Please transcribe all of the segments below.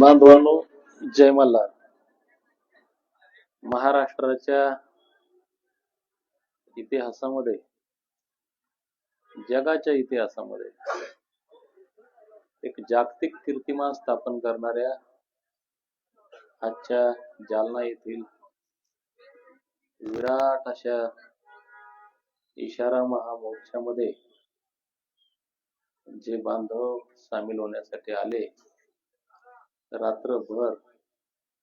बांधवांनो जय मल्हार. महाराष्ट्राच्या इतिहासामध्ये जगाच्या इतिहासामध्ये एक जागतिक कीर्तिमान स्थापन करणाऱ्या आजच्या जालना येथील विराट अशा इशारा महामोर्चामध्ये जे बांधव सामील होण्यासाठी आले रात्रभर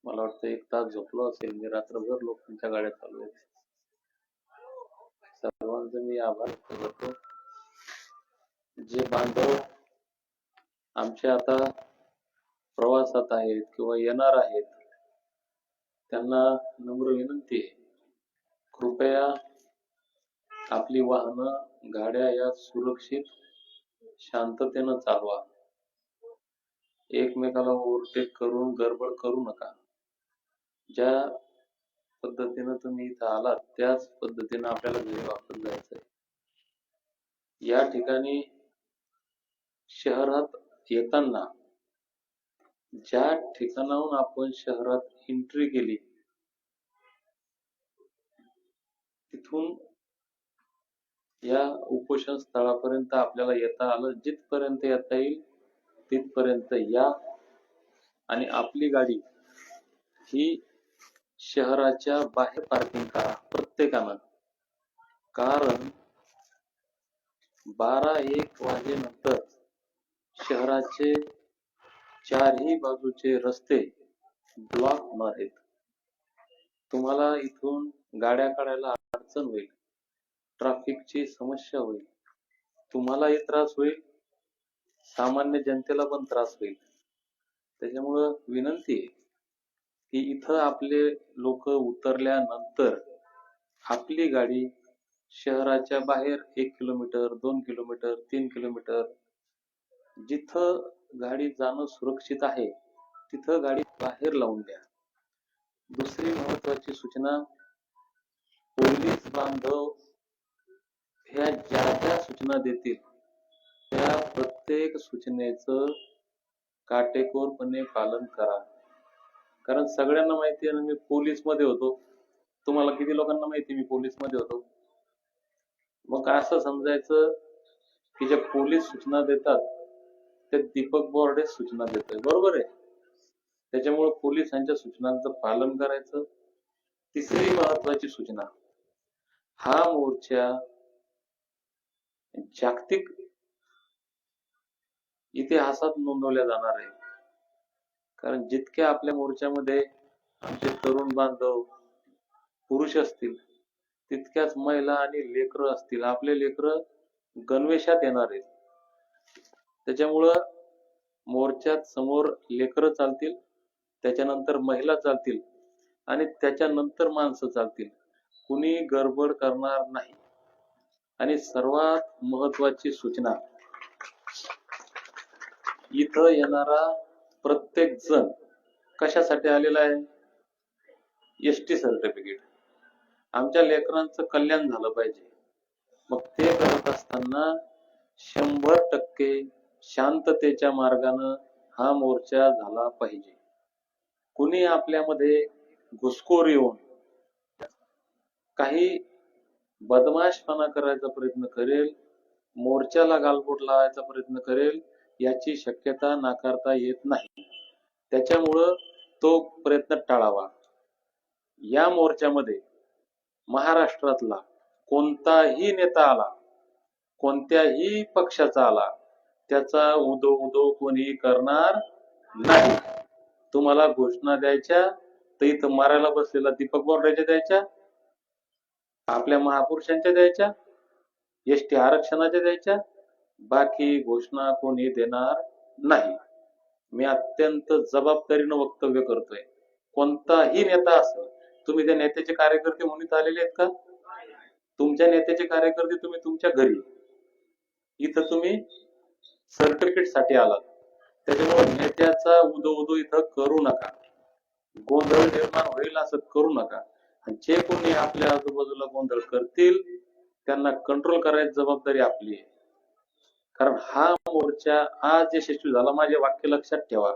मला वाटतं एक तास झोपलो असेल. मी रात्रभर लोकांच्या गाड्या चालू आहेत सर्वांचे मी आभार व्यक्त करतो. जे बांधव आमचे आता प्रवासात आहेत किंवा येणार आहेत त्यांना नम्र विनंती आहे. कृपया आपली वाहनं गाड्या या सुरक्षित शांततेनं चालवा. एकमेकाला ओव्हरटेक करून गडबड करू नका. ज्या पद्धतीनं तुम्ही इथं आलात त्याच पद्धतीनं आपल्याला घरी वापस जायचंय. या ठिकाणी शहरात येताना ज्या ठिकाणाहून आपण शहरात एंट्री केली तिथून या उपोषण स्थळापर्यंत आपल्याला येता आलं. जिथपर्यंत येता येईल तिथपर्यंत या. आणि आपली गाडी ही शहराच्या बाहेर पार्किंग करा प्रत्येकानं. कारण बारा एक वाजेनंतर शहराचे चारही बाजूचे रस्ते ब्लॉक होणार आहेत तुम्हाला इथून गाड्या काढायला अडचण होईल. ट्राफिकची समस्या होईल. तुम्हालाही त्रास होईल. सामान्य जनतेला पण त्रास होईल. त्याच्यामुळं विनंती आहे की इथं आपले लोक उतरल्यानंतर आपली गाडी शहराच्या बाहेर एक किलोमीटर दोन किलोमीटर तीन किलोमीटर जिथं गाडी जाणं सुरक्षित आहे तिथं गाडी बाहेर लावून द्या. दुसरी महत्वाची सूचना पोलीस बांधव ह्या ज्या ज्या सूचना देतील त्या प्रत्येक सूचनेचं काटेकोरपणे पालन करा. कारण सगळ्यांना माहिती आहे ना मी पोलीसमध्ये होतो. तुम्हाला किती लोकांना माहिती मी पोलीसमध्ये होतो? मग असं समजायचं की ज्या पोलीस सूचना देतात त्या दीपक बोर्डे सूचना देतोय बरोबर आहे? त्याच्यामुळे पोलिसांच्या सूचनांचं पालन करायचं. तिसरी महत्वाची सूचना हा मोर्चा जागतिक इतिहासात नोंदवल्या जाणार आहे. कारण जितक्या आपल्या मोर्चामध्ये आमचे तरुण बांधव पुरुष असतील तितक्याच महिला आणि लेकर असतील. आपले लेकरं गणवेशात येणार आहेत. त्याच्यामुळं मोर्चात समोर लेकरं चालतील त्याच्यानंतर महिला चालतील आणि त्याच्यानंतर माणसं चालतील. कुणी गडबड करणार नाही. आणि सर्वात महत्वाची सूचना इथं येणारा प्रत्येक जण कशासाठी आलेला आहे? एस टी सर्टिफिकेट आमच्या लेकरांचं कल्याण झालं पाहिजे. मग ते करत असताना शंभर टक्के शांततेच्या मार्गानं हा मोर्चा झाला पाहिजे. कुणी आपल्यामध्ये घुसखोर येऊन काही बदमाशपणा करायचा प्रयत्न करेल मोर्चाला गालबोट लावायचा प्रयत्न करेल याची शक्यता नाकारता येत नाही. त्याच्यामुळं तो प्रयत्न टाळावा. या मोर्चामध्ये महाराष्ट्रातला कोणताही नेता आला कोणत्याही पक्षाचा आला त्याचा उदो उदो कोणी करणार नाही. तुम्हाला घोषणा द्यायच्या तर इथं मारायला बसलेला दीपक बोर्डाच्या द्यायच्या आपल्या महापुरुषांच्या द्यायच्या एस टी आरक्षणाच्या द्यायच्या बाकी घोषणा कोणी देणार नाही. मी अत्यंत जबाबदारीनं वक्तव्य करतोय. कोणताही नेता असेल तुम्ही त्या नेत्याचे कार्यकर्ते म्हणून आलेले आहेत का? तुमच्या नेत्याचे कार्यकर्ते तुम्ही तुमच्या घरी. इथं तुम्ही सर्टिफिकेटसाठी आलात. त्याच्यामुळे नेत्याचा उदो उदो इथं करू नका. गोंधळ निर्माण होईल असं करू नका. जे कोणी आपल्या आजूबाजूला गोंधळ करतील त्यांना कंट्रोल करायची जबाबदारी आपली आहे. कारण हा मोर्चा आज यशस्वी झाला माझे वाक्य लक्षात ठेवा.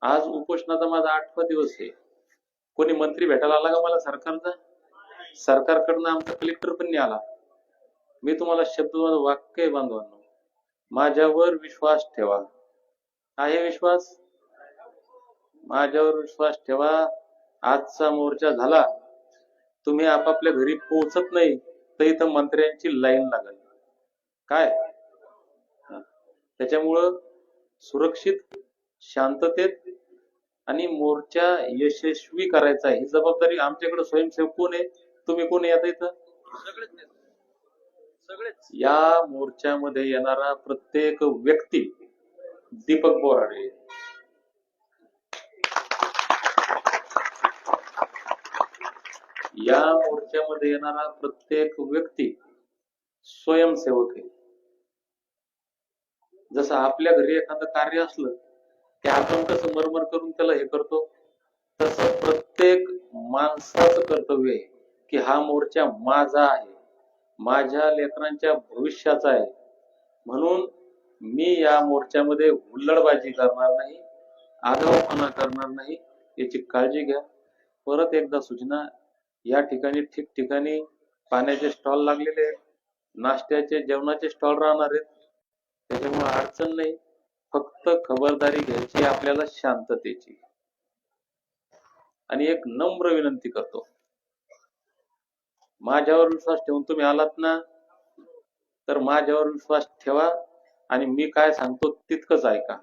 आज उपोषणाचा माझा आठवा दिवस आहे. कोणी मंत्री भेटायला आला का मला सरकारचा? सरकारकडनं आमचा कलेक्टर पण नाही आला. मी तुम्हाला शब्द वाक्य बांधवांनो. माझ्यावर विश्वास ठेवा. आहे विश्वास? माझ्यावर विश्वास ठेवा. आजचा मोर्चा झाला. तुम्ही आपापल्या घरी पोहोचत नाही तर इथं मंत्र्यांची लाईन लागल. काय. त्याच्यामुळं सुरक्षित शांततेत आणि मोर्चा यशस्वी करायचा ही जबाबदारी आमच्याकडे स्वयंसेवक कोण आहे? तुम्ही कोण आता इथं? या मोर्चामध्ये येणारा प्रत्येक व्यक्ती दीपक बोराडे. या मोर्चामध्ये येणारा प्रत्येक व्यक्ती स्वयंसेवक आहे. जसं आपल्या घरी एखादं कार्य असलं ते आपण कसं मरमर करून त्याला हे करतो तसं प्रत्येक माणसाचं कर्तव्य आहे की हा मोर्चा माझा आहे माझ्या लेकरांच्या भविष्याचा आहे. म्हणून मी या मोर्चामध्ये हुल्लडबाजी करणार नाही आगाऊपणा करणार नाही याची काळजी घ्या. परत एकदा सूचना या ठिकाणी ठिकठिकाणी पाण्याचे स्टॉल लागलेले आहेत. नाश्त्याचे जेवणाचे स्टॉल राहणार आहेत. त्याच्यामुळे अडचण नाही. फक्त खबरदारी घ्यायची आपल्याला शांततेची. आणि एक नम्र विनंती करतो. माझ्यावर विश्वास ठेवून तुम्ही आलात ना तर माझ्यावर विश्वास ठेवा आणि मी काय सांगतो तितकंच ऐका.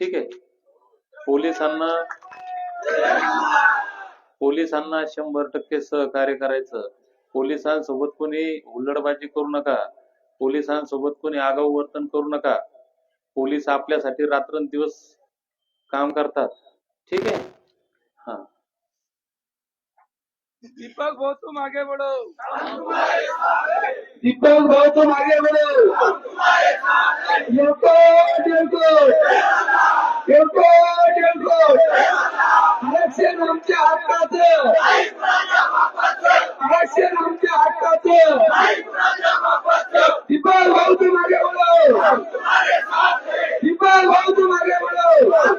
ठीक आहे? पोलिसांना पोलिसांना शंभर टक्के सहकार्य करायचं. पोलिसांसोबत कोणी हुल्लडबाजी करू नका. पोलिसांसोबत कोणी आगाऊ वर्तन करू नका. पोलीस आपल्यासाठी रात्रंदिवस काम करतात. ठीक आहे? हा. दीपक भाऊ तुम आगे बढ़ो दीपक भाऊ येतो येतो. येतो येतो. आरक्षण आमच्या हक्काचं. आरक्षण आमच्या हक्काचं. टिपाल भाऊ मागे बोलाव. टिपाल भाऊ मागे बोलाव.